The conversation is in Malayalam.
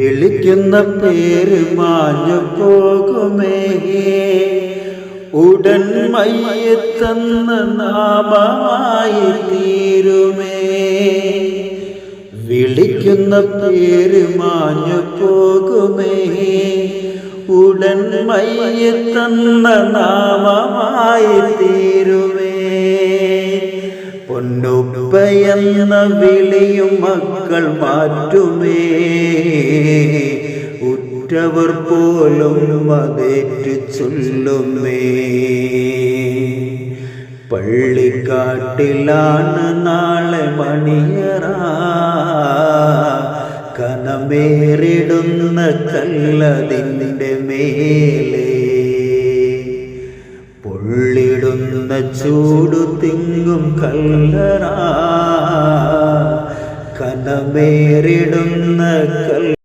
വിളിക്കുന്ന പേര് മാഞ്ഞു പോകുമേ. ഉടൻ മയ്യത്തന്ന നാമമായി തീരുമേ. വിളിക്കുന്ന പേര് മാഞ്ഞു പോകുമേ. ഉടൻ മയ്യത്തന്ന നാമമായി തീരുമേ. പൊന്നുപ്പയെന്ന വിളിയും മക്കൾ മാറ്റുമേ. ഉറ്റവർ പോലും അതേറ്റു ചൊല്ലുമേ. പള്ളിക്കാട്ടിലാണ് നാളെ മണിയറ. കനമേറിടുന്ന കല്ലതിന്റെ മേലേ പൊള്ളിടുന്ന ചൂടു തിങ്ങും കല്ലറ കനമേറിടുന്ന കൽ